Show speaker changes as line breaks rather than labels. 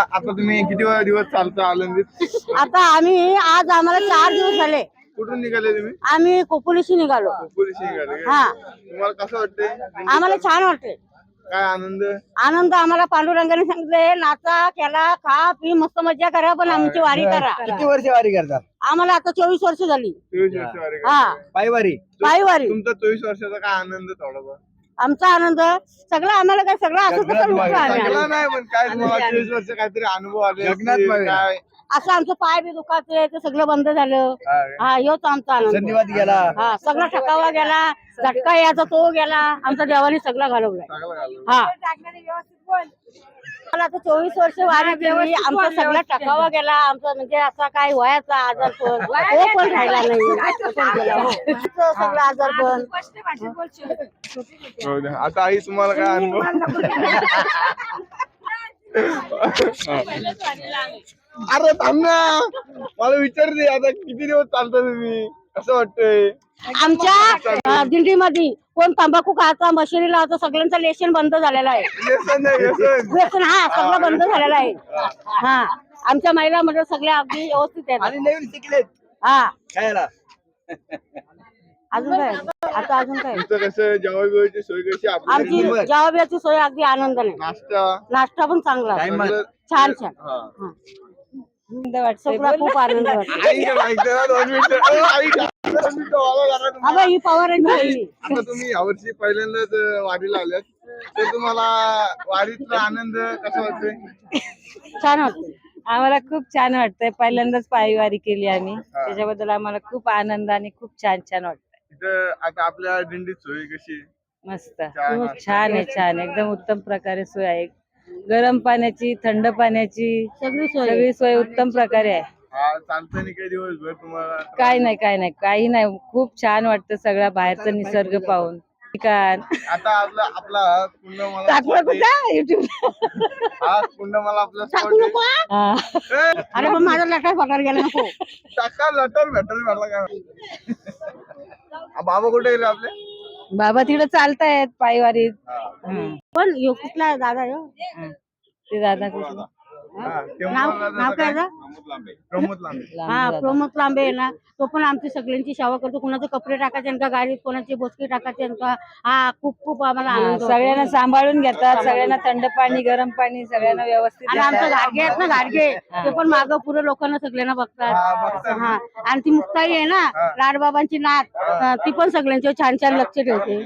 आता तुम्ही किती वेळा दिवस चालता आनंदीत?
आता आम्ही आज आम्हाला चार दिवस झाले.
कुठून निघाले तुम्ही?
आम्ही कोपोलीशी निघालो.
पोलीस निघाले का?
हा.
तुम्हाला कसं वाटतंय?
आम्हाला छान वाटले
काय आनंद?
आनंद आम्हाला पांडुरंगाने सांगितले नाचा खेळा खा पी मस्त मजा करा पण आमची वारी करा.
किती वर्ष वारी करतात
आम्हाला आता चोवीस वर्ष झाली.
चोवीस वर्ष वारी.
हा.
पायी वारी
पायी वारी
तुमचा चोवीस वर्षाचा काय आनंद थोडासा?
आमचा आनंद सगळा आम्हाला काय सगळं असं आम्ही.
चांगला नाही पण काय तुम्हाला चोवीस वर्ष काहीतरी अनुभव आले असतील. काय
असं आमचं पाय बी दुखाते ते सगळं बंद झालं
हा.
हा ह्योच आमचा आनंद
संधिवात गेला
हा सगळा ठकावा गेला झटका यायचा तो गेला आमच्या देवाने सगळा घालवलाय
झालं.
हा मला आता चोवीस वर्ष वारी केली. आमचा सगळा टकावा गेला. आमचा म्हणजे असा काय वयाचा आजार पण तो पण राहिला नाही. तो पण गेला. हो. आमचं सगळं आजार पण.
हो. आता आई तुम्हाला काय अनुभव? अरे थांब ना. मला विचारते आता किती दिवस चालता तुम्ही? कसं वाटतंय?
आमच्या दिंडीमध्ये कोण तंबाखू खायचा मशिनी लावतो सगळ्यांचं लेशन बंद झालेलं आहे
व्यसन नाही व्यसन
व्यसन हा सगळं बंद झालेलं आहे हा आमच्या महिला म्हणजे सगळ्या अगदी व्यवस्थित आहेत
आणि नवीन शिकलेत
हा
खायला
अजून काय आता अजून काय
तुमचं कसं जेव्हा बिवायची सोय कशी आपली
आमची जवाबियाची सोय अगदी आनंदाने
नाश्ता
नाश्ता पण चांगला आहे.
टाइमात.
छान छान
हा.
हा. सगळा खूप आनंद वाटतो
आई का ऐकते ना दोन मिनिटं ओ, आई
ही.
आता तुम्ही यावर्षी पहिल्यांदाच अं, वारीला आल्यात तर तुम्हाला वारीतला आनंद कसा वाटतोय?
छान वाटतं
आम्हाला खूप छान वाटतंय. पहिल्यांदाच पायवारी केली आम्ही. त्याच्याबद्दल आम्हाला खूप आनंद आणि खूप छान छान वाटतंय.
इथं आता आपल्या दिंडीत सोय कशी? आहे?
मस्त.
छान
छान आहे छान आहे. एकदम उत्तम प्रकारे सोय आहे. गरम पाण्याची थंड पाण्याची
सगळी सोय.
सगळी सोय उत्तम प्रकारे आहे.
हा चालताना काही दिवसभर तुम्हाला
काय नाही काय नाही काही नाही. खूप छान वाटतं सगळा बाहेरचा निसर्ग पाहून. ठिकाण
आता आपला आपला हा कुंड मला
टाकलं कुठं युट्यूब
हा कुंड मला आपला
टाकू नको हा.
ए,
अरे पण माझा लटाच पगार गेला नको.
टाका लटर भेटल भेटला काय आ, बाबा कुठे गेले आपले?
बाबा तिकडे चालतायत पायवारीत.
हा.
पण यो कुठला दादा यो
हं. ते दादा कुठे?
तेव्हा
नाव- नाव काय?
प्रमोद लांबे.
हा प्रमोद लांबे आहे ना. तो पण आमची सगळ्यांची सेवा करतो. कुणाचे कपडे टाकायचे का गाडीत कोणाची बोचकी टाकायचे का हा खूप खूप आम्हाला आनंद होतो.
सगळ्यांना सांभाळून घेतात सगळ्यांना थंड पाणी गरम पाणी सगळ्यांना व्यवस्थित
आणि आमचं
देतात.
गाडगे आहेत ना गाडगे. ते पण माग पुढे लोकांना सगळ्यांना
बघतात.
हा आणि ती मुक्ताई आहे ना लाडबाबांची नात. अं, ती पण सगळ्यांच्यावर छान छान लक्ष ठेवते.